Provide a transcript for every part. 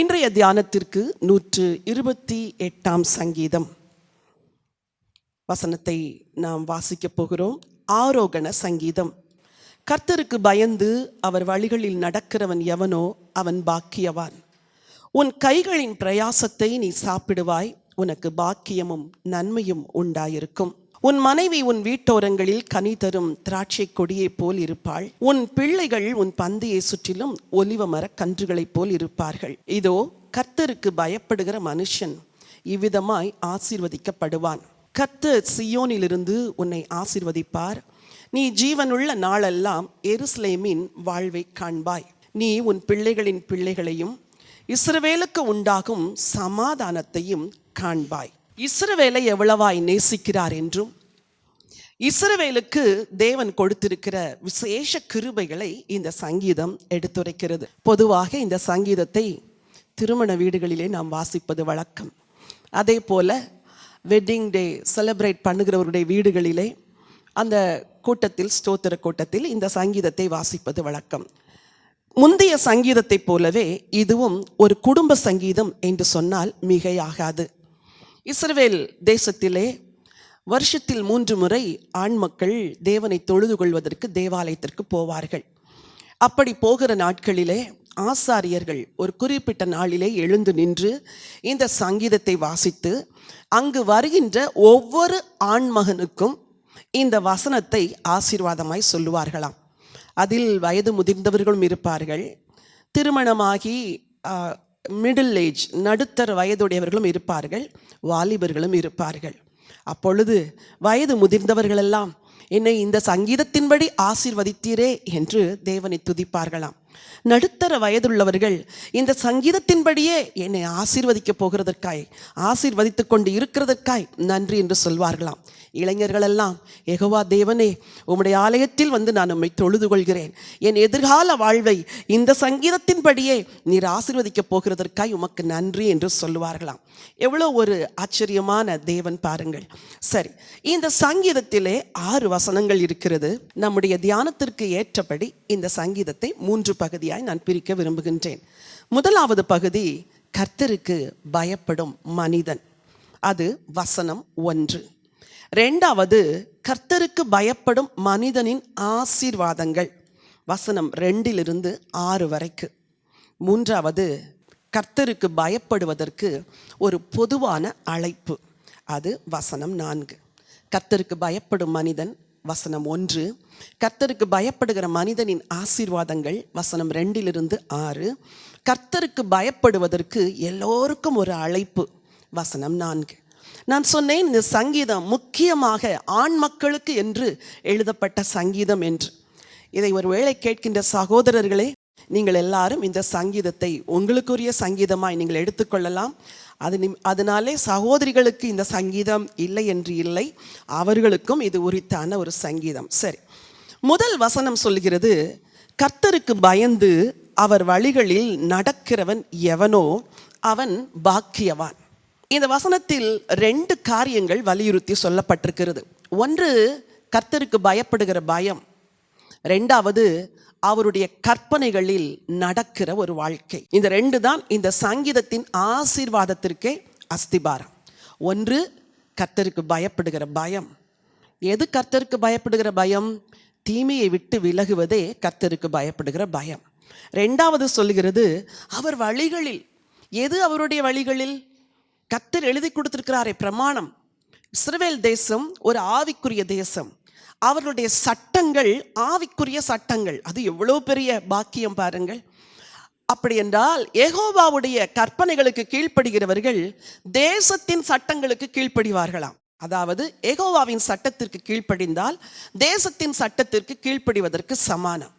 இன்றைய தியானத்திற்கு நூற்று இருபத்தி எட்டாம் சங்கீதம். வசனத்தை நாம் வாசிக்கப் போகிறோம். ஆரோகண சங்கீதம். கர்த்தருக்கு பயந்து அவர் வழிகளில் நடக்கிறவன் எவனோ அவன் பாக்கியவான். உன் கைகளின் பிரயாசத்தை நீ சாப்பிடுவாய். உனக்கு பாக்கியமும் நன்மையும் உண்டாயிருக்கும். உன் மனைவி உன் வீட்டோரங்களில் கனி தரும் திராட்சை கொடியைப் போல் இருப்பாள். உன் பிள்ளைகள் உன் பந்தியை சுற்றிலும் ஒலிவ மரக் கன்றுகளைப் போல் இருப்பார்கள். இதோ கர்த்தருக்கு பயப்படுகிற மனுஷன் இவ்விதமாய் ஆசீர்வதிக்கப்படுவான். கர்த்தர் சியோனிலிருந்து உன்னை ஆசீர்வதிப்பார். நீ ஜீவனுள்ள நாளெல்லாம் எருஸ்லேமின் வாழ்வை காண்பாய். நீ உன் பிள்ளைகளின் பிள்ளைகளையும் இஸ்ரவேலுக்கு உண்டாகும் சமாதானத்தையும் காண்பாய். இஸ்ரவேலை எவ்வளவாய் நேசிக்கிறார் என்றும் இஸ்ரவேலுக்கு தேவன் கொடுத்திருக்கிற விசேஷ கிருபைகளை இந்த சங்கீதம் எடுத்துரைக்கிறது. பொதுவாக இந்த சங்கீதத்தை திருமண வீடுகளிலே நாம் வாசிப்பது வழக்கம். அதே போல வெட்டிங் டே செலிப்ரேட் பண்ணுகிறவருடைய வீடுகளிலே அந்த கூட்டத்தில் ஸ்தோத்திர கூட்டத்தில் இந்த சங்கீதத்தை வாசிப்பது வழக்கம். முந்தைய சங்கீதத்தைப் போலவே இதுவும் ஒரு குடும்ப சங்கீதம் என்று சொன்னால் மிகையாகாது. இஸ்ரவேல் தேசத்திலே வருஷத்தில் மூன்று முறை ஆண் மக்கள் தேவனை தொழுது கொள்வதற்கு தேவாலயத்திற்கு போவார்கள். அப்படி போகிற நாட்களிலே ஆசாரியர்கள் ஒரு குறிப்பிட்ட நாளிலே எழுந்து நின்று இந்த சங்கீதத்தை வாசித்து அங்கு வருகின்ற ஒவ்வொரு ஆண்மகனுக்கும் இந்த வசனத்தை ஆசீர்வாதமாய் சொல்லுவார்களாம். அதில் வயது முதிர்ந்தவர்களும் இருப்பார்கள். திருமணமாகி மிடில் ஏஜ் நடுத்தர வயதுடையவர்களும் இருப்பார்கள் வாலிபர்களும் இருப்பார்கள். அப்பொழுது வயது முதிர்ந்தவர்களெல்லாம் என்னை இந்த சங்கீதத்தின்படி ஆசிர்வதித்தீரே என்று தேவனை துதிப்பார்களாம். நடுத்தர வயதுள்ளவர்கள் இந்த சங்கீதத்தின்படியே என்னை ஆசீர்வதிக்கப் போகிறதற்காய் ஆசீர்வதித்துக் கொண்டு இருக்கிறதற்காய் நன்றி என்று சொல்வார்களாம். இளைஞர்களெல்லாம் எகவா தேவனே உம்முடைய ஆலயத்தில் வந்து நான் உம்மை தொழுது கொள்கிறேன் என் எதிர்கால வாழ்வை இந்த சங்கீதத்தின்படியே நீர் ஆசிர்வதிக்கப் போகிறதற்காய் உமக்கு நன்றி என்று சொல்லுவார்களாம். எவ்வளோ ஒரு ஆச்சரியமான தேவன் பாருங்கள். சரி இந்த சங்கீதத்திலே ஆறு வசனங்கள் இருக்கிறது. நம்முடைய தியானத்திற்கு ஏற்றபடி இந்த சங்கீதத்தை மூன்று பகுதியாய் நான் பிரிக்க விரும்புகின்றேன். முதலாவது பகுதி கர்த்தருக்கு பயப்படும் மனிதன் அது வசனம் ஒன்று. ரெண்டாவது கர்த்தருக்கு பயப்படும் மனிதனின் ஆசீர்வாதங்கள். வசனம் ரெண்டிலிருந்து ஆறு வரைக்கு. மூன்றாவது கர்த்தருக்கு பயப்படுவதற்கு ஒரு பொதுவான அழைப்பு. அது வசனம் நான்கு. கர்த்தருக்கு பயப்படும் மனிதன் வசனம் ஒன்று. கர்த்தருக்கு பயப்படுகிற மனிதனின் ஆசீர்வாதங்கள் வசனம் ரெண்டிலிருந்து ஆறு. கர்த்தருக்கு பயப்படுவதற்கு எல்லோருக்கும் ஒரு அழைப்பு வசனம் நான்கு. நான் சொன்னேன் இந்த சங்கீதம் முக்கியமாக ஆண் மக்களுக்கு என்று எழுதப்பட்ட சங்கீதம் என்று. இதை ஒரு வேளை கேட்கின்ற சகோதரர்களே நீங்கள் எல்லாரும் இந்த சங்கீதத்தை உங்களுக்குரிய சங்கீதமாய் நீங்கள் எடுத்துக்கொள்ளலாம் அது அதனாலே சகோதரிகளுக்கு இந்த சங்கீதம் இல்லை என்று இல்லை அவர்களுக்கும் இது உரித்தான ஒரு சங்கீதம். சரி. முதல் வசனம் சொல்கிறது கர்த்தருக்கு பயந்து அவர் வழிகளில் நடக்கிறவன் எவனோ அவன் பாக்கியவான். இந்த வசனத்தில் ரெண்டு காரியங்கள் வலியுறுத்தி சொல்லப்பட்டிருக்கிறது. ஒன்று கர்த்தருக்கு பயப்படுகிற பயம். ரெண்டாவது அவருடைய கற்பனைகளில் நடக்கிற ஒரு வாழ்க்கை. இந்த ரெண்டு தான் இந்த சங்கீதத்தின் ஆசீர்வாதத்திற்கே அஸ்திபாரம். ஒன்று கர்த்தருக்கு பயப்படுகிற பயம். எது கர்த்தருக்கு பயப்படுகிற பயம்? தீமையை விட்டு விலகுவதே கர்த்தருக்கு பயப்படுகிற பயம். ரெண்டாவது சொல்லுகிறது அவர் வழிகளில். எது அவருடைய வழிகளில்? கத்தர் எழுதி கொடுத்திருக்கிறாரே பிரமாணம். இஸ்ரவேல் தேசம் ஒரு ஆவிக்குரிய தேசம். அவர்களுடைய சட்டங்கள் ஆவிக்குரிய சட்டங்கள். அது எவ்வளோ பெரிய பாக்கியம் பாருங்கள். அப்படி என்றால் ஏகோபாவுடைய கற்பனைகளுக்கு கீழ்ப்படுகிறவர்கள் தேசத்தின் சட்டங்களுக்கு கீழ்ப்படிவார்களாம். அதாவது ஏகோவாவின் சட்டத்திற்கு கீழ்ப்படிந்தால் தேசத்தின் சட்டத்திற்கு கீழ்ப்படிவதற்கு சமானம்.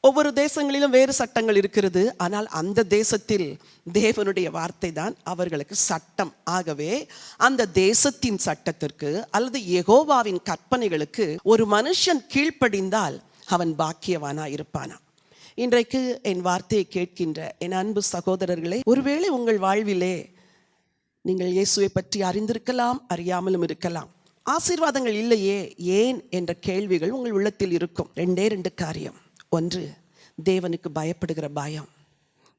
ஒவ்வொரு தேசங்களிலும் வேறு சட்டங்கள் இருக்கிறது. ஆனால் அந்த தேசத்தில் தேவனுடைய வார்த்தை தான் அவர்களுக்கு சட்டம். ஆகவே அந்த தேசத்தின் சட்டத்திற்கு அல்லது எகோவாவின் கற்பனைகளுக்கு ஒரு மனுஷன் கீழ்ப்படிந்தால் அவன் பாக்கியவானா இருப்பானா? இன்றைக்கு என் வார்த்தையை கேட்கின்ற என் அன்பு சகோதரர்களே ஒருவேளை உங்கள் வாழ்விலே நீங்கள் இயேசுவை பற்றி அறிந்திருக்கலாம் அறியாமலும் இருக்கலாம். ஆசீர்வாதங்கள் இல்லையே? ஏன்? என்ற கேள்விகள் உங்கள் உள்ளத்தில் இருக்கும். ரெண்டே ரெண்டு காரியம். ஒன்று தேவனுக்கு பயப்படுகிற பயம்.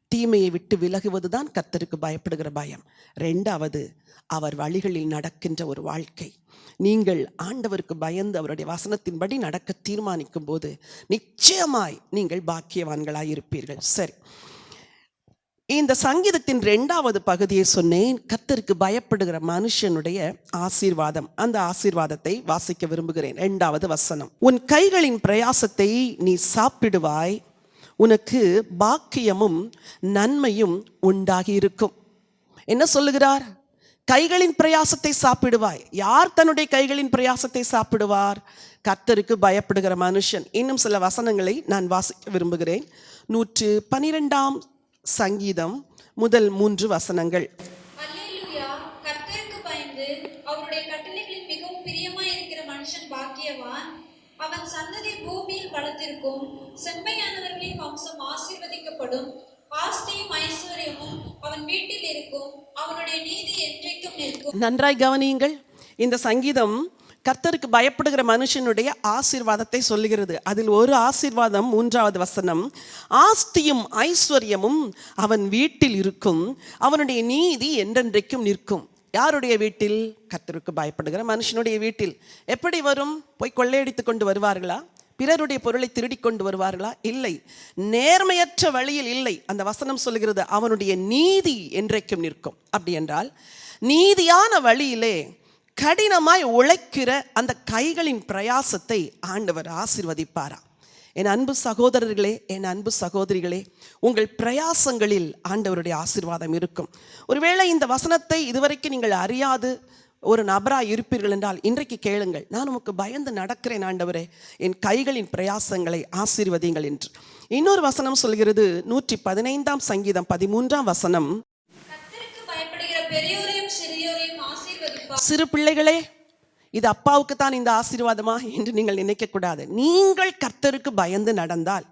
தீமையை விட்டு விலகுவதுதான் கத்தருக்கு பயப்படுகிற பயம். ரெண்டாவது அவர் வழிகளில் நடக்கின்ற ஒரு வாழ்க்கை. நீங்கள் ஆண்டவருக்கு பயந்து அவருடைய வசனத்தின்படி நடக்க தீர்மானிக்கும் போது நிச்சயமாய் நீங்கள் பாக்கியவான்களாய் இருப்பீர்கள் சரி. இந்த சங்கீதத்தின் ரெண்டாவது பகுதியை சொன்னேன். கத்தருக்கு பயப்படுகிற மனுஷனுடைய ஆசீர்வாதம். அந்த ஆசீர்வாதத்தை வாசிக்க விரும்புகிறேன். ரெண்டாவது வசனம். உன் கைகளின் பிரயாசத்தை நீ சாப்பிடுவாய். உனக்கு பாக்கியமும் நன்மையும் உண்டாகி இருக்கும் என்ன சொல்லுகிறார்? கைகளின் பிரயாசத்தை சாப்பிடுவாய். யார் தன்னுடைய கைகளின் பிரயாசத்தை சாப்பிடுவார்? கத்தருக்கு பயப்படுகிற மனுஷன். இன்னும் சில வசனங்களை நான் வாசிக்க விரும்புகிறேன். நூற்று பனிரெண்டாம் சங்கீதம் முதல் மூன்று வசனங்கள். அல்லேலூயா கர்த்தருக்கு பயந்து அவருடைய கட்டளைகளில் மிகவும் பிரியமாய் இருக்கிற மனுஷன் பாக்கியவான். அவன் சந்ததி பூமியில் பலத்திருக்கும் செம்மையானவர்களின் வம்சம் ஆசீர்வதிக்கப்படும். ஆஸ்தியும் ஐஸ்வர்யமும் அவன் வீட்டில் இருக்கும். அவனுடைய நீதி என்றைக்கும் நன்றாய் கவனியுங்கள் இந்த சங்கீதம் கர்த்தருக்கு பயப்படுகிற மனுஷனுடைய ஆசீர்வாதத்தை சொல்லுகிறது. அதில் ஒரு ஆசீர்வாதம் மூன்றாவது வசனம். ஆஸ்தியும் ஐஸ்வர்யமும் அவன் வீட்டில் இருக்கும். அவனுடைய நீதி என்றென்றைக்கும் நிற்கும். யாருடைய வீட்டில்? கர்த்தருக்கு பயப்படுகிற மனுஷனுடைய வீட்டில். எப்படி வரும்? போய் கொள்ளையடித்து கொண்டு வருவார்களா? பிறருடைய பொருளை திருடி கொண்டு வருவார்களா? இல்லை. நேர்மையற்ற வழியில் இல்லை. அந்த வசனம் சொல்லுகிறது அவனுடைய நீதி என்றைக்கும் நிற்கும். அப்படி என்றால் நீதியான வழியிலே கடினமாய் உழைக்கிற அந்த கைகளின் பிரயாசத்தை ஆண்டவர் ஆசிர்வதிப்பாரா? என் அன்பு சகோதரர்களே என் அன்பு சகோதரிகளே உங்கள் பிரயாசங்களில் ஆண்டவருடைய ஆசீர்வாதம் இருக்கும். ஒருவேளை இந்த வசனத்தை இதுவரைக்கும் நீங்கள் அறியாது ஒரு நபராக இருப்பீர்கள் என்றால் இன்றைக்கு கேளுங்கள். நான் உமக்கு பயந்து நடக்கிறேன் ஆண்டவரே என் கைகளின் பிரயாசங்களை ஆசீர்வதிங்கள் என்று. இன்னொரு வசனம் சொல்கிறது நூற்றி பதினைந்தாம் சங்கீதம் பதிமூன்றாம் வசனம். பெரியோரை பயப்படுகிற பெரியோரையும் சிறியோரையும் ஆசீர்வதிப்பார் சிறு பிள்ளைகளே இது அப்பாவுக்கு தான் இந்த ஆசீர்வாதமா என்று நீங்கள் நினைக்கக்கூடாது. நீங்கள் கர்த்தருக்கு பயந்து நடந்தால்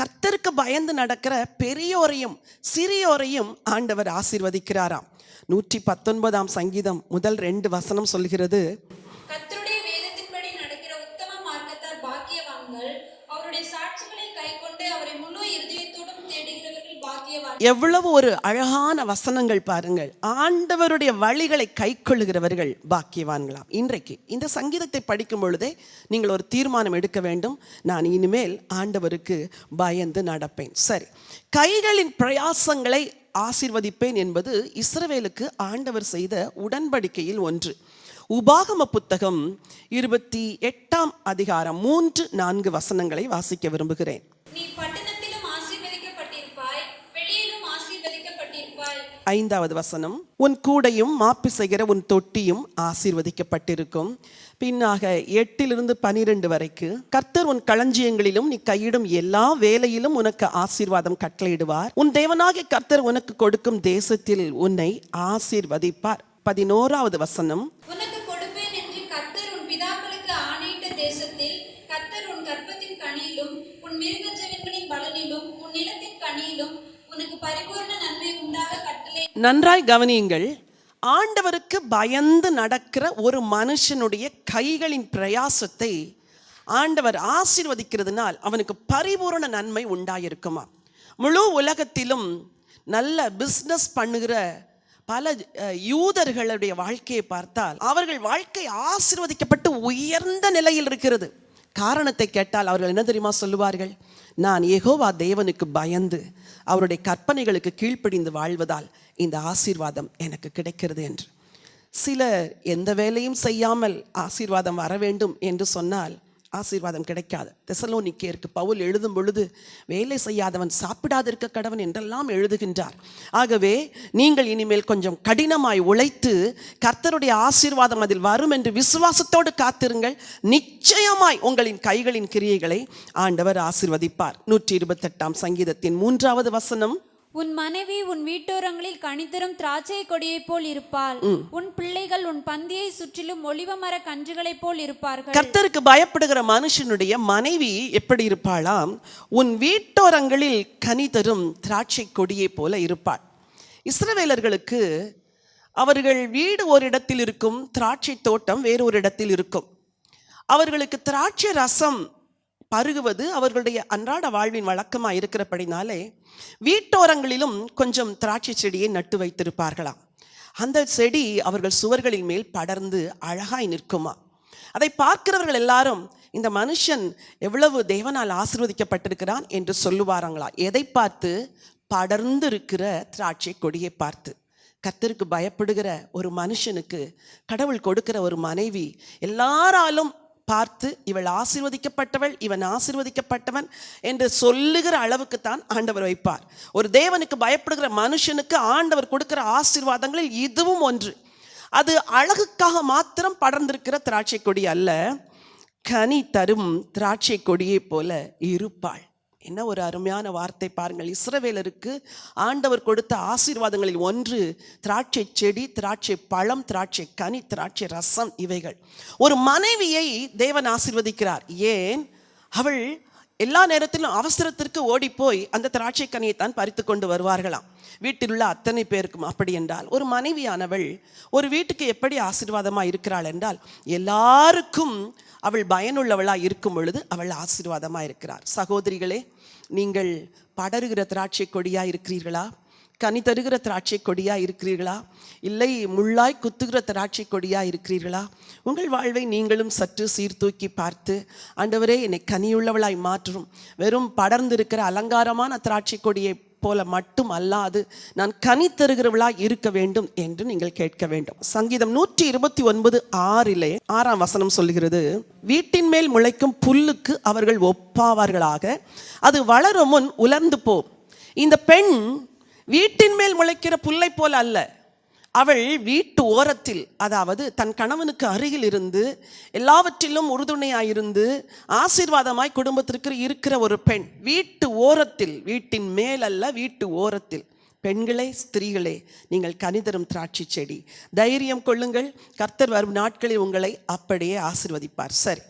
கர்த்தருக்கு பயந்து நடக்கிற பெரியோரையும் சிறியோரையும் ஆண்டவர் ஆசீர்வதிக்கிறாராம். நூற்றி பத்தொன்பதாம் சங்கீதம் முதல் ரெண்டு வசனம் சொல்கிறது அவருடைய சாட்சிகளை கைக்கொண்டு அவரை முழு இருதயத்தோடும் தேடுகிறவர்கள் எவ்வளவு ஒரு அழகான வசனங்கள் பாருங்கள். ஆண்டவருடைய வழிகளை கைக்கொள்ளுகிறவர்கள் பாக்கியவான்களாம். இன்றைக்கு இந்த சங்கீதத்தை படிக்கும் பொழுதே நீங்கள் ஒரு தீர்மானம் எடுக்க வேண்டும். நான் இனிமேல் ஆண்டவருக்கு பயந்து நடப்பேன். சரி. கைகளின் பிரயாசங்களை ஆசீர்வதிப்பேன் என்பது இஸ்ரவேலுக்கு ஆண்டவர் செய்த உடன்படிக்கையில் ஒன்று. உபாகம புத்தகம் இருபத்தி எட்டாம் அதிகாரம் மூன்று நான்கு வசனங்களை வாசிக்க விரும்புகிறேன். ஐந்தாவது வசனம் உன் கூடையும் மாப்பி செய்கிற உன் தொட்டியும் ஆசீர்வதிக்கப்பட்டிருக்கும். பின்னாக எட்டிலிருந்து பனிரெண்டு வரைக்கு கர்த்தர் உன் களஞ்சியங்களிலும் நீ கையிடும் எல்லா வேலையிலும் உனக்கு ஆசீர்வாதம் கட்டளையிடுவார். உன் தேவனாகிய கர்த்தர் உனக்கு கொடுக்கும் தேசத்தில் உன்னை ஆசீர்வதிப்பார். பதினோராவது வசனம் கர்த்தர் உன் பிதாக்களுக்கு கனியிலும் உன் மிருகஜீவன்களின் பலனிலும் உன் நிலத்தின் கனியிலும் நன்றாய் கவனியுங்கள் ஆண்டவருக்கு பயந்து நடக்கிற ஒரு மனுஷனுடைய கைகளின் பிரயாசத்தை ஆண்டவர் ஆசீர்வதிக்கிறதுனால் அவனுக்கு பரிபூரண நன்மை உண்டாயிருக்குமா? முழு உலகத்திலும் நல்ல பிஸ்னஸ் பண்ணுகிற பல அஹ், யூதர்களுடைய வாழ்க்கையை பார்த்தால் அவர்கள் வாழ்க்கை ஆசிர்வதிக்கப்பட்டு உயர்ந்த நிலையில் இருக்கிறது. காரணத்தை கேட்டால் அவர்கள் என்ன தெரியுமா சொல்லுவார்கள்? நான் எகோவா தேவனுக்கு பயந்து அவருடைய கற்பனைகளுக்கு கீழ்ப்படிந்து வாழ்வதால் இந்த ஆசீர்வாதம் எனக்கு கிடைக்கிறது என்று. சிலர் எந்த வேலையும் செய்யாமல் ஆசீர்வாதம் வர வேண்டும் என்று சொன்னால் ஆசீர்வாதம் கிடைக்காது. தெசலோனிக்கேருக்கு பவுல் எழுதும் பொழுது வேலை செய்யாதவன் சாப்பிடாதிருக்க கடவன் என்றெல்லாம் எழுதுகின்றார். ஆகவே நீங்கள் இனிமேல் கொஞ்சம் கடினமாய் உழைத்து கர்த்தருடைய ஆசீர்வாதம் அதில் வரும் என்று விசுவாசத்தோடு காத்திருங்கள். நிச்சயமாய் உங்களின் கைகளின் கிரியைகளை ஆண்டவர் ஆசீர்வதிப்பார். நூற்றி இருபத்தெட்டாம் சங்கீதத்தின் மூன்றாவது வசனம் உன் மனைவி உன் வீட்டோரங்களில் கனிதரும் திராட்சை கொடியைப் போல் இருப்பாள். உன் பிள்ளைகள் உன் பந்தியை சுற்றிலும் ஒளிவ மர கன்றுகளைப் போல் இருப்பார்கள். கர்த்தருக்கு பயப்படுகிற மனுஷனுடைய மனைவி எப்படி இருப்பாளாம்? உன் வீட்டோரங்களில் கனி தரும் திராட்சை கொடியை போல இருப்பாள். இஸ்ரவேலர்களுக்கு அவர்கள் வீடு ஒரு இடத்தில் இருக்கும் திராட்சை தோட்டம் வேறு ஒரு இடத்தில் இருக்கும். அவர்களுக்கு திராட்சை ரசம் பருகுவது அவர்களுடைய அன்றாட வாழ்வின் வழக்கமாக இருக்கிறபடினாலே வீட்டோரங்களிலும் கொஞ்சம் திராட்சை செடியை நட்டு வைத்திருப்பார்களாம். அந்த செடி அவர்கள் சுவர்களின் மேல் படர்ந்து அழகாய் நிற்குமா? அதை பார்க்கிறவர்கள் எல்லாரும் இந்த மனுஷன் எவ்வளவு தேவனால் ஆசிர்வதிக்கப்பட்டிருக்கிறான் என்று சொல்லுவாராங்களா எதை பார்த்து? படர்ந்து இருக்கிற திராட்சை கொடியை பார்த்து. கர்த்தருக்கு பயப்படுகிற ஒரு மனுஷனுக்கு கடவுள் கொடுக்கிற ஒரு மனைவி எல்லாராலும் பார்த்து இவள் ஆசிர்வதிக்கப்பட்டவள் இவன் ஆசிர்வதிக்கப்பட்டவன் என்று சொல்லுகிற அளவுக்கு தான் ஆண்டவர் வைப்பார். ஒரு தேவனுக்கு பயப்படுகிற மனுஷனுக்கு ஆண்டவர் கொடுக்கிற ஆசீர்வாதங்களில் இதுவும் ஒன்று. அது அழகுக்காக மாத்திரம் படர்ந்திருக்கிற திராட்சை கொடி அல்ல கனி தரும் திராட்சை கொடியைப் போல இருப்பாள். என்ன ஒரு அருமையான வார்த்தை பாருங்கள். இஸ்ரவேலருக்கு ஆண்டவர் கொடுத்த ஆசீர்வாதங்களில் ஒன்று திராட்சை செடி திராட்சை பழம் திராட்சை கனி திராட்சை ரசம் இவைகள். ஒரு மனைவியை தேவன் ஆசீர்வதிக்கிறார். ஏன்? அவள் எல்லா நேரத்திலும் அவசரத்திற்கு ஓடிப்போய் அந்த திராட்சை கனியைத்தான் பறித்து கொண்டு வருவார்களாம். வீட்டில் உள்ள அத்தனை பேருக்கும் அப்படி என்றால் ஒரு மனைவியானவள் ஒரு வீட்டுக்கு எப்படி ஆசீர்வாதமாக இருக்கிறாள் என்றால் எல்லாருக்கும் அவள் பயனுள்ளவளாக இருக்கும் பொழுது அவள் ஆசீர்வாதமாக இருக்கிறார். சகோதரிகளே நீங்கள் படருகிற திராட்சை கொடியாக இருக்கிறீர்களா? கனி தருகிற திராட்சை கொடியாக இருக்கிறீர்களா? இல்லை முள்ளாய் குத்துகிற திராட்சை கொடியாக இருக்கிறீர்களா? உங்கள் வாழ்வை நீங்களும் சற்று சீர்தூக்கி பார்த்து ஆண்டவரே என்னை கனியுள்ளவளாய் மாற்றும். வெறும் படர்ந்திருக்கிற அலங்காரமான திராட்சை கொடியை போல மட்டும் அல்லாது நான் கனி தருகிறவளாய் இருக்க வேண்டும் என்று நீங்கள் கேட்க வேண்டும். சங்கீதம் நூற்றி இருபத்தி ஒன்பது ஆறிலே ஆறாம் வசனம் சொல்கிறது வீட்டின் மேல் முளைக்கும் புல்லுக்கு அவர்கள் ஒப்பாவார்களாக அது வளரும் முன் உலர்ந்து போ. இந்த பெண் வீட்டின் மேல் முளைக்கிற புல்லை போல அல்ல அவள் வீட்டு ஓரத்தில் அதாவது தன் கணவனுக்கு அருகில் இருந்து எல்லாவற்றிலும் உறுதுணையாயிருந்து ஆசீர்வாதமாய் குடும்பத்திற்கு இருக்கிற ஒரு பெண் வீட்டு ஓரத்தில் வீட்டின் மேல் அல்ல வீட்டு ஓரத்தில். பெண்களே ஸ்திரீகளே நீங்கள் கனிதரும் திராட்சை செடி. தைரியம் கொள்ளுங்கள் கர்த்தர் வரும் நாட்களில் உங்களை அப்படியே ஆசிர்வதிப்பார். சரி.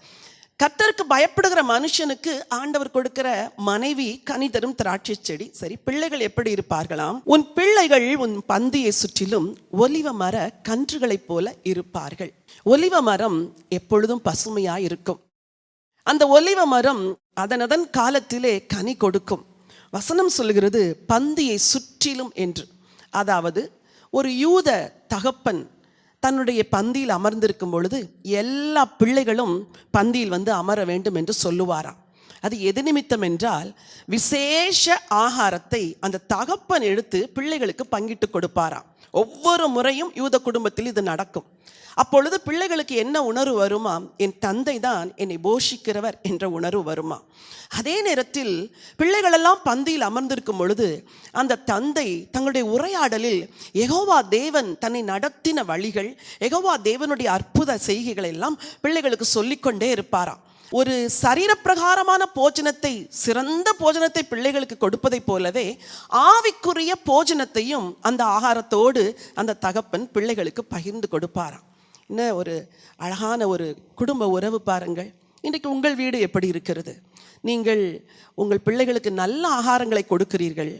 கத்தருக்கு பயப்படுகிற மனுஷனுக்கு ஆண்டவர் கொடுக்கிற மனைவி கனிதரும் திராட்சை செடி. சரி பிள்ளைகள் எப்படி இருப்பார்களாம்? உன் பிள்ளைகள் உன் பந்தியை சுற்றிலும் ஒலிவ மர கன்றுகளைப் போல இருப்பார்கள். ஒலிவ மரம் எப்பொழுதும் பசுமையாய் இருக்கும். அந்த ஒலிவ மரம் அதனதன் காலத்திலே கனி கொடுக்கும். வசனம் சொல்லுகிறது பந்தியை சுற்றிலும் என்று. அதாவது ஒரு யூத தகப்பன் தன்னுடைய பந்தியில் அமர்ந்திருக்கும் பொழுது எல்லா பிள்ளைகளும் பந்தியில் வந்து அமர வேண்டும் என்று சொல்லுவாராம். அது எது நிமித்தம் என்றால் விசேஷ ஆகாரத்தை அந்த தகப்பன் எடுத்து பிள்ளைகளுக்கு பங்கிட்டு கொடுப்பாராம். ஒவ்வொரு முறையும் யூத குடும்பத்தில் இது நடக்கும். அப்பொழுது பிள்ளைகளுக்கு என்ன உணர்வு வருமா? என் தந்தை தான் என்னை போஷிக்கிறவர் என்ற உணர்வு வருமா? அதே நேரத்தில் பிள்ளைகளெல்லாம் பந்தியில் அமர்ந்திருக்கும் பொழுது அந்த தந்தை தங்களுடைய உரையாடலில் எகோவா தேவன் தன்னை நடத்தின வழிகள் எகோவா தேவனுடைய அற்புத செய்கைகளை எல்லாம் பிள்ளைகளுக்கு சொல்லிக்கொண்டே இருப்பாராம். ஒரு சரீரப்பிரகாரமான போஜனத்தை சிறந்த போஜனத்தை பிள்ளைகளுக்கு கொடுப்பதைப் போலவே ஆவிக்குரிய போஜனத்தையும் அந்த ஆகாரத்தோடு அந்த தகப்பன் பிள்ளைகளுக்கு பகிர்ந்து கொடுப்பாராம். என்ன ஒரு அழகான ஒரு குடும்ப உறவு பாருங்கள். இன்றைக்கு உங்கள் வீடு எப்படி இருக்கிறது? நீங்கள் உங்கள் பிள்ளைகளுக்கு நல்ல ஆகாரங்களை கொடுக்கிறீர்கள்.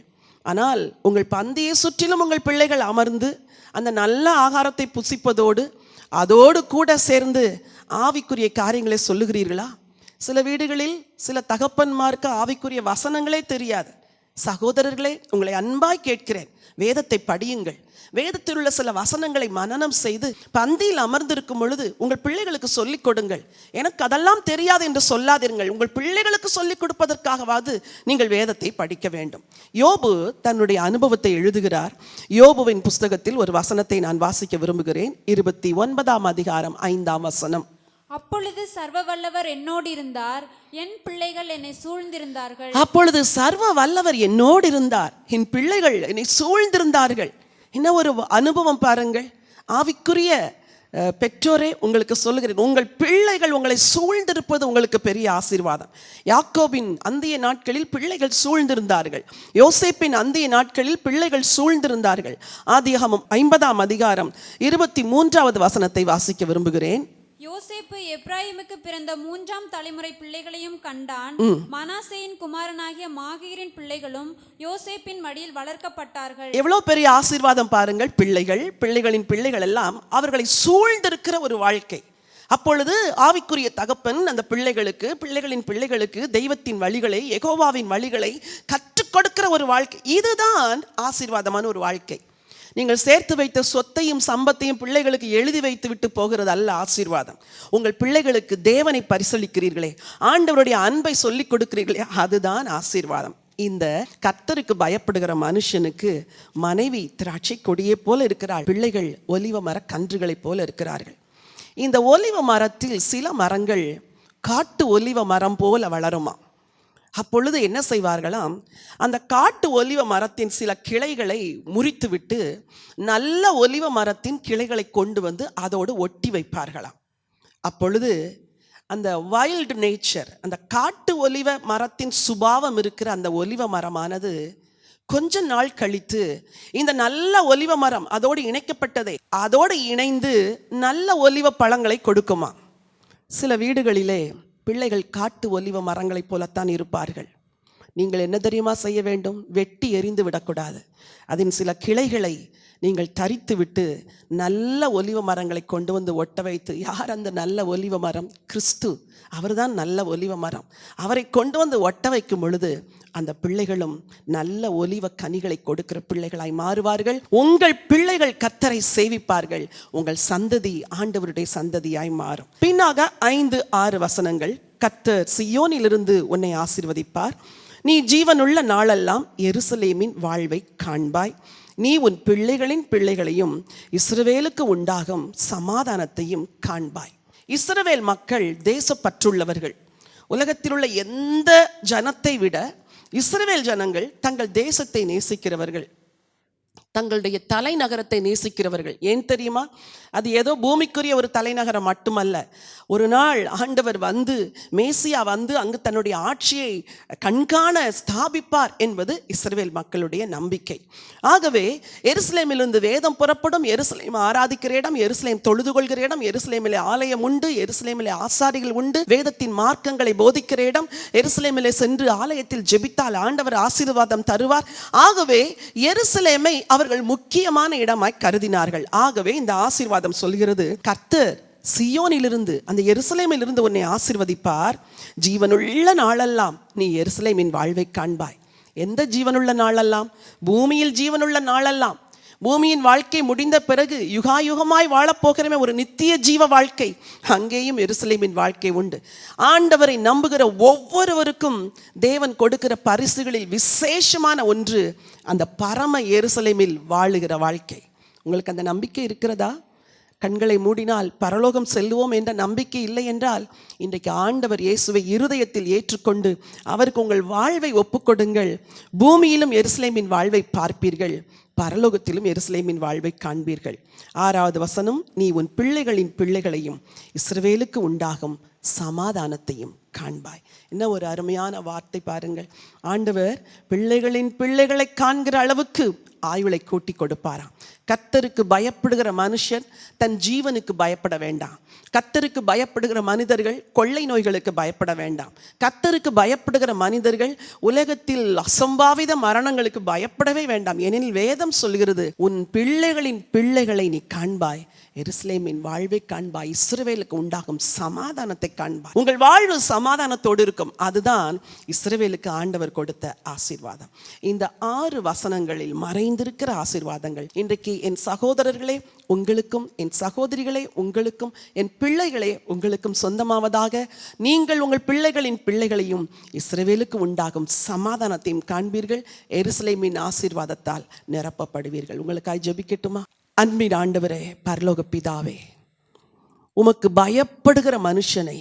ஆனால் உங்கள் பந்தியை சுற்றிலும் உங்கள் பிள்ளைகள் அமர்ந்து அந்த நல்ல ஆகாரத்தை புசிப்பதோடு அதோடு கூட சேர்ந்து ஆவிக்குரிய காரியங்களை சொல்லுகிறீர்களா? சில வீடுகளில் சில தகப்பன்மார்க்கு ஆவிக்குரிய வசனங்களே தெரியாது. சகோதரர்களே உங்களை அன்பாய் கேட்கிறேன். வேதத்தை படியுங்கள். வேதத்தில் உள்ள சில வசனங்களை மனனம் செய்து பந்தியில் அமர்ந்திருக்கும் பொழுது உங்கள் பிள்ளைகளுக்கு சொல்லிக் கொடுங்கள். எனக்கு அதெல்லாம் தெரியாது என்று சொல்லாதீர்கள். உங்கள் பிள்ளைகளுக்கு சொல்லிக் கொடுப்பதற்காகவாது நீங்கள் வேதத்தை படிக்க வேண்டும். யோபு தன்னுடைய அனுபவத்தை எழுதுகிறார். யோபுவின் புஸ்தகத்தில் ஒரு வசனத்தை நான் வாசிக்க விரும்புகிறேன். இருபத்தி ஒன்பதாம் அதிகாரம் ஐந்தாம் வசனம். அப்பொழுது சர்வ வல்லவர் என்னோடு இருந்தார் என் பிள்ளைகள் என்னை சூழ்ந்திருந்தார்கள். அப்பொழுது சர்வ வல்லவர் என்னோடு இருந்தார் என் பிள்ளைகள் என்னை சூழ்ந்திருந்தார்கள். என்ன ஒரு அனுபவம் பாருங்கள். ஆவிக்குரிய பெற்றோரே உங்களுக்கு சொல்லுகிறேன். உங்கள் பிள்ளைகள் உங்களை சூழ்ந்திருப்பது உங்களுக்கு பெரிய ஆசீர்வாதம். யாக்கோபின் அந்திய நாட்களில் பிள்ளைகள் சூழ்ந்திருந்தார்கள். யோசேப்பின் அந்திய நாட்களில் பிள்ளைகள் சூழ்ந்திருந்தார்கள். ஆதியாகமம் ஐம்பதாம் அதிகாரம் இருபத்தி மூன்றாவது வசனத்தை வாசிக்க விரும்புகிறேன். யோசேப்பு எப்ராயிமுக்கு பிறந்த மூன்றாம் தலைமுறை பிள்ளைகளையும் கண்டான். மனாசேயின் குமாரனாகிய மாகீரின் பிள்ளைகளும் யோசேப்பின் மடியில் வளர்க்கப்பட்டார்கள். எவ்வளோ பெரிய ஆசீர்வாதம் பாருங்கள் பிள்ளைகள் பிள்ளைகளின் பிள்ளைகள் எல்லாம் அவர்களை சூழ்ந்திருக்கிற ஒரு வாழ்க்கை. அப்பொழுது ஆவிக்குரிய தகப்பன் அந்த பிள்ளைகளுக்கு பிள்ளைகளின் பிள்ளைகளுக்கு தெய்வத்தின் வழிகளை எகோவாவின் வழிகளை கற்றுக் கொடுக்கிற ஒரு வாழ்க்கை. இதுதான் ஆசீர்வாதமான ஒரு வாழ்க்கை. நீங்கள் சேர்த்து வைத்த சொத்தையும் சம்பத்தையும் பிள்ளைகளுக்கு எழுதி வைத்து விட்டு போகிறது அல்ல ஆசீர்வாதம். உங்கள் பிள்ளைகளுக்கு தேவனை பரிசளிக்கிறீர்களே ஆண்டவருடைய அன்பை சொல்லிக் கொடுக்கிறீர்களே அதுதான் ஆசீர்வாதம். இந்த கத்தருக்கு பயப்படுகிற மனுஷனுக்கு மனைவி திராட்சை கொடியை போல இருக்கிறாள். பிள்ளைகள் ஒலிவ மர கன்றுகளைப் போல இருக்கிறார்கள். இந்த ஒலிவ மரத்தில் சில மரங்கள் காட்டு ஒலிவ மரம் போல வளருமா? அப்பொழுது என்ன செய்வார்களாம்? அந்த காட்டு ஒலிவ மரத்தின் சில கிளைகளை முறித்துவிட்டு நல்ல ஒலிவ மரத்தின் கிளைகளை கொண்டு வந்து அதோடு ஒட்டி வைப்பார்களாம். அப்பொழுது அந்த வைல்டு நேச்சர் அந்த காட்டு ஒலிவ மரத்தின் சுபாவம் இருக்கிற அந்த ஒலிவ மரமானது கொஞ்ச நாள் கழித்து இந்த நல்ல ஒலிவ மரம் அதோடு இணைக்கப்பட்டதை அதோடு இணைந்து நல்ல ஒலிவ பழங்களை கொடுக்குமா சில வீடுகளிலே பிள்ளைகள் காட்டு ஒலிவ மரங்களைப் போலத்தான் இருப்பார்கள். நீங்கள் என்ன தெரியுமா செய்ய வேண்டும்? வெட்டி எறிந்து விடக்கூடாது. அதன் சில கிளைகளை நீங்கள் தரித்து விட்டு நல்ல ஒலிவ மரங்களை கொண்டு வந்து ஒட்ட வைத்து யார் அந்த நல்ல ஒலிவ மரம்? கிறிஸ்து. அவர்தான் நல்ல ஒலிவ மரம். அவரை கொண்டு வந்து ஒட்ட வைக்கும் பொழுது அந்த பிள்ளைகளும் நல்ல ஒலிவ கனிகளை கொடுக்கிற பிள்ளைகளாய் மாறுவார்கள். உங்கள் பிள்ளைகள் கத்தரை சேவிப்பார்கள். உங்கள் சந்ததி ஆண்டவருடைய சந்ததியாய் மாறும். பின்னாக ஐந்து ஆறு வசனங்கள். கத்தர் சியோனிலிருந்து உன்னை ஆசிர்வதிப்பார். நீ ஜீவனுள்ள நாளெல்லாம் எருசலேமின் வாழ்வை காண்பாய். நீ உன் பிள்ளைகளின் பிள்ளைகளையும் இஸ்ரவேலுக்கு உண்டாகும் சமாதானத்தையும் காண்பாய். இஸ்ரவேல் மக்கள் தேசப்பற்றுள்ளவர்கள். உலகத்தில் உள்ள எந்த ஜனத்தை விட இஸ்ரவேல் ஜனங்கள் தங்கள் தேசத்தை நேசிக்கிறவர்கள். தங்களுடைய தலைநகரத்தை நேசிக்கிறவர்கள். ஏன் தெரியுமா? அது ஏதோ பூமிக்குரிய ஒரு தலைநகரம் மட்டுமல்ல. ஒரு நாள் ஆண்டவர் வந்து மேசியா வந்து அங்கு தன்னுடைய ஆட்சியை கண்காண ஸ்தாபிப்பார் என்பது இஸ்ரேல் மக்களுடைய நம்பிக்கை. ஆகவே எருசலேமிலிருந்து வேதம் புறப்படும் எருசலேம் ஆராதிக்கிற இடம் எருசலேம் தொழுது கொள்கிற இடம் எருசலேமிலே ஆலயம் உண்டு எருசலேமிலே ஆசாரிகள் உண்டு வேதத்தின் மார்க்கங்களை போதிக்கிற இடம் எருசலேமிலே சென்று ஆலயத்தில் ஜெபித்தால் ஆண்டவர் ஆசீர்வாதம் தருவார். ஆகவே எருசலேமை அவர் அவர்கள் முக்கியமான இடமாய் கருதினார்கள். ஆகவே இந்த ஆசீர்வாதம் சொல்கிறது கர்த்தர் சியோனிலிருந்து அந்த எருசலேமிலிருந்து உன்னை ஆசிர்வதிப்பார். ஜீவனுள்ள நாளெல்லாம் நீ எருசலேமின் வாழ்வை காண்பாய். எந்த ஜீவனுள்ள நாளெல்லாம்? பூமியில் ஜீவனுள்ள நாளெல்லாம். பூமியின் வாழ்க்கை முடிந்த பிறகு யுகாயுகமாய் வாழப்போகிறமே ஒரு நித்திய ஜீவ வாழ்க்கை. அங்கேயும் எருசலேமின் வாழ்க்கை உண்டு. ஆண்டவரை நம்புகிற ஒவ்வொருவருக்கும் தேவன் கொடுக்கிற பரிசுகளில் விசேஷமான ஒன்று அந்த பரம எருசலேமில் வாழுகிற வாழ்க்கை. உங்களுக்கு அந்த நம்பிக்கை இருக்கிறதா? கண்களை மூடினால் பரலோகம் செல்லுவோம் என்ற நம்பிக்கை இல்லை என்றால் இன்றைக்கு ஆண்டவர் இயேசுவை இருதயத்தில் ஏற்றுக்கொண்டு அவருக்கு உங்கள் வாழ்வை ஒப்புக்கொடுங்கள். பூமியிலும் எருசலேமின் வாழ்வை பார்ப்பீர்கள். பரலோகத்திலும் எருசலேமின் வாழ்வை காண்பீர்கள். ஆறாவது வசனம் நீ உன் பிள்ளைகளின் பிள்ளைகளையும் இஸ்ரவேலுக்கு உண்டாகும் சமாதானத்தையும் காண்பாய். என்ன ஒரு அருமையான வார்த்தை பாருங்கள். ஆண்டவர் பிள்ளைகளின் பிள்ளைகளை காண்கிற அளவுக்கு ஆயுளை கூட்டி கொடுப்பாராம். கத்தருக்கு பயப்படுகிற மனுஷன் தன் ஜீவனுக்கு பயப்பட வேண்டாம். கத்தருக்கு பயப்படுகிற மனிதர்கள் கொள்ளை நோய்களுக்கு பயப்பட வேண்டாம். கத்தருக்கு பயப்படுகிற மனிதர்கள் உலகத்தில் அசம்பாவித மரணங்களுக்கு பயப்படவே வேண்டாம். ஏனெனில் வேதம் சொல்கிறது உன் பிள்ளைகளின் பிள்ளைகளை நீ காண்பாய். எருசலேமின் வாழ்வை காண்பாய். இஸ்ரவேலுக்கு உண்டாகும் சமாதானத்தை காண்பாய். உங்கள் வாழ்வு சமாதானத்தோடு இருக்கும். அதுதான் இஸ்ரவேலுக்கு ஆண்டவர் கொடுத்த ஆசீர்வாதம். இந்த ஆறு வசனங்களில் மறைந்திருக்கிற ஆசீர்வாதங்கள். இன்றைக்கு என் சகோதரர்களே உங்களுக்கும் என் சகோதரிகளே உங்களுக்கும் என் பிள்ளைகளே உங்களுக்கும் சொந்தமாவதாக நீங்கள் உங்கள் பிள்ளைகளின் பிள்ளைகளையும் இஸ்ரவேலுக்கு உண்டாகும் சமாதானத்தையும் காண்பீர்கள். எருசலேமின் ஆசீர்வாதத்தால் நிரப்பப்படுவீர்கள். உங்களுக்காய் ஜபிக்கட்டுமா? அன்பின் ஆண்டவரே பரலோக பிதாவே உமக்கு பயப்படுகிற மனுஷனை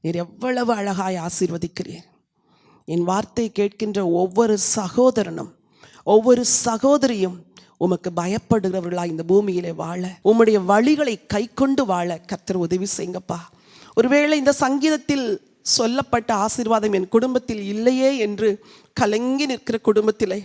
நீர் எவ்வளவு அழகாய் ஆசீர்வதிக்கிறீர். என் வார்த்தை கேட்கின்ற ஒவ்வொரு சகோதரனும் ஒவ்வொரு சகோதரியும் உமக்கு பயப்படுகிறவர்களா இந்த பூமியிலே வாழ. உம்முடைய வழிகளை கை கொண்டு வாழ கர்த்தர் உதவி செய்யுங்கப்பா. ஒருவேளை இந்த சங்கீதத்தில் சொல்லப்பட்ட ஆசீர்வாதம் என் குடும்பத்தில் இல்லையே என்று கலங்கி நிற்கிற குடும்பத்திலே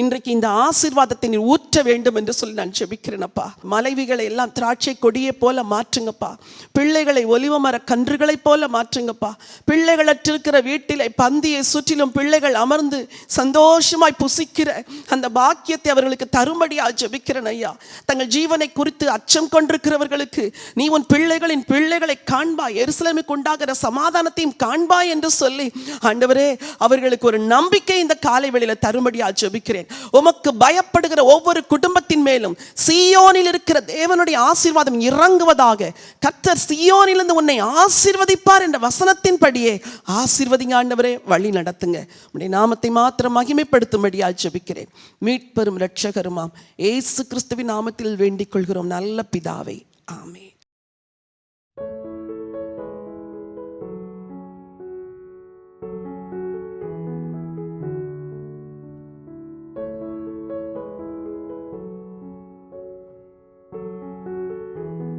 இன்றைக்கு இந்த ஆசீர்வாதத்தை நீ ஊற்ற வேண்டும் என்று சொல்லி நான் ஜெபிக்கிறேனப்பா. மனைவிகளை எல்லாம் திராட்சை கொடியை போல மாற்றுங்கப்பா. பிள்ளைகளை ஒலிவ மர கன்றுகளைப் போல மாற்றுங்கப்பா. பிள்ளைகளற்றிருக்கிற வீட்டிலே பந்தியை சுற்றிலும் பிள்ளைகள் அமர்ந்து சந்தோஷமாய் புசிக்கிற அந்த பாக்கியத்தை அவர்களுக்கு தரும்படியா ஜெபிக்கிறேன் ஐயா. தங்கள் ஜீவனை குறித்து அச்சம் கொண்டிருக்கிறவர்களுக்கு நீ உன் பிள்ளைகளின் பிள்ளைகளை காண்பாய் எருசலேமுக்கு உண்டாகிற சமாதானத்தையும் காண்பாய் என்று சொல்லி ஆண்டவரே அவர்களுக்கு ஒரு நம்பிக்கை உமக்கே இந்த காலை வேளையில தரும்படியா ஜெபிக்கிறேன். உமக்கு பயப்படுகிற ஒவ்வொரு குடும்பத்தின் மேலும் சியோனில் இருக்கிற தேவனுடைய ஆசீர்வாதம் இறங்குவதாக கர்த்தர் சியோனிலிருந்து உன்னை ஆசீர்வதிப்பார் என்ற வசனத்தின்படியே ஆசீர்வதிங்க ஆண்டவரே வழி நடத்துங்க. உடைய நாமத்தை மாத்திரம் மகிமைப்படுத்தும்படியா ஜெபிக்கிறேன். மீட்பெரும் இரட்சகருமாம். ஏசு கிறிஸ்துவின் நாமத்தில் வேண்டிக் கொள்கிறோம். நல்ல பிதாவை. ஆமே